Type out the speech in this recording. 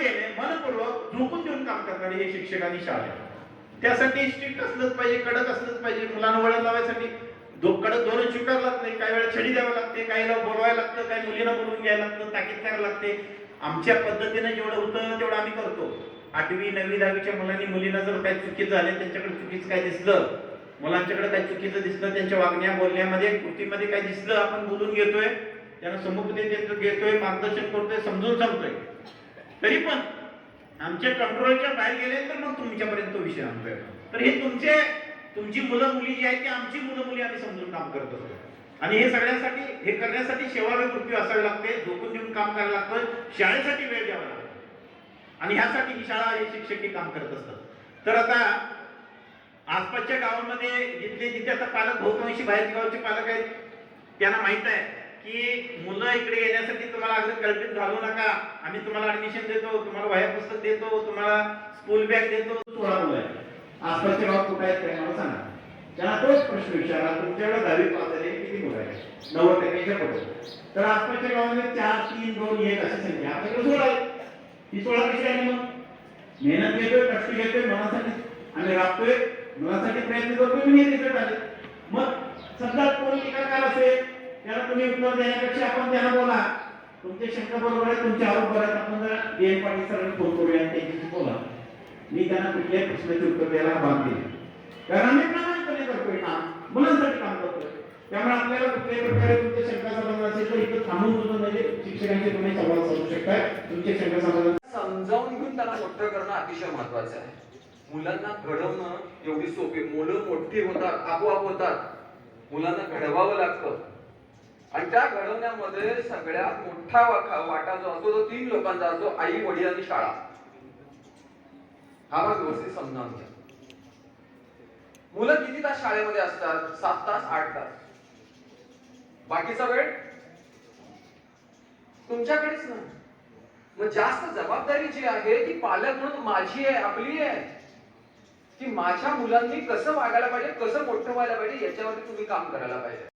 क्षमतेने मनपूर्वक झोकून देऊन काम करणारे हे शिक्षक आणि शाळा त्यासाठी स्ट्रिक्ट असलंच पाहिजे कडक असलंच पाहिजे. मुलांना वळण लावायसाठी दो कडक धोरण स्वीकारलाच नाही. काही वेळा छडी द्यावं लागते काहीला बोलवायला लागतं काही मुलींना बोलवून घ्यायला लागतं ताकीद करायला लागते. आमच्या पद्धतीने जेवढं होतं तेवढं आम्ही करतो. आठवी नववी दहावीच्या मुलांनी मुलींना जर काही चुकीचं झाले त्यांच्याकडे चुकीचं काय दिसलं मुलांच्याकडे काही चुकीचं दिसलं त्यांच्या वागण्या बोलण्यामध्ये कृतीमध्ये काय दिसलं आपण बोलून घेतोय त्यांना समुपदेश घेतोय मार्गदर्शन करतोय समजून सांगतोय. तरी पण आमच्या कंट्रोलच्या बाहेर गेले तर मग तुमच्यापर्यंत तो विषय आणतोय. तर हे तुमचे तुमची मुलं मुली जी आहेत ती आमची मुलं मुली आम्ही समजून काम करत असतो. आणि हे सगळ्यासाठी हे करण्यासाठी सेवावे मृत्यू असावी लागते झोकून देऊन काम करायला लागतं शाळेसाठी वेळ द्यावा लागतो. आणि ह्यासाठी ही शाळा हे शिक्षक काम करत असतात. तर आता आसपासच्या गावामध्ये जिथले जिथे आता पालक बहुतांशी बाहेरच्या गावचे पालक आहेत त्यांना माहीत आहे की मुलं इकडे येण्यासाठी तुम्हाला अगदी कल्पित घालू नका. आम्ही तुम्हाला ऍडमिशन देतो तुम्हाला वह्या पुस्तक देतो तुम्हाला स्कूल बॅग देतो. सोळा मुलं आहेत. आसपासच्या कुठे आहेत काय मला सांगा. त्यांना तोच प्रश्न विचारा तुमच्याकडे दहावी पास झाले किती मुलं आहेत? नव्वद टक्क्याच्या पुढे. तर आसपासच्या गावामध्ये चार तीन दोन एक अशी संख्या आपल्याकडे सोळा आहे ही सोळा कशी आली मग? मेहनत घेतोय कष्ट घेतोय मनासाठी आम्ही राबतोय मनासाठी प्रयत्न करतोय मी रिझल्ट आले मग समजा कोण टीकाकार असेल? त्याला तुम्ही उत्तर देण्यापेक्षा आपण त्यांना बोला. तुमचे शंका बरोबर आहे तुमचे आरोप बरोबर आहेत. आपण जरा डी एन पाटील सरांनी फोन करूया त्यांच्याशी बोला. मी त्यांना कुठल्याही प्रश्नाचे उत्तर द्यायला भाग दिले कारण आम्ही प्रामाणिकपणे करतोय काम. मुलांसाठी काम करतोय. त्यामुळे आपल्याला कुठल्याही प्रकारे तुमच्या शंका समाधान असेल तर इथं थांबून सुद्धा म्हणजे शिक्षकांचे तुम्ही संवाद साधू शकताय तुमचे शंका समाधान समजावून घेऊन त्यांना मोठं करणं अतिशय महत्वाचं आहे. मुलांना घडवणं एवढी सोपी मुलं मोठी होतात आपोआप होतात. मुलांना घडवावं लागतं. आणि त्या घडवण्यामध्ये सगळ्यात मोठा वाटा जो असतो तो तीन लोकांचा असतो आई वडील आणि शाळा. हा भाग व्यवस्थित समजावून घ्या. मुलं किती तास शाळेमध्ये असतात? सात तास आठ तास. बाकीचा वेळ? तुमच्याकडेच ना मग जास्त जबाबदारी जी आहे ती पालक म्हणून माझी आहे आपली आहे. की माझ्या मुलांनी कसं वागायला पाहिजे कसं मोठं व्हायला पाहिजे याच्यावरती तुम्ही काम करायला पाहिजे.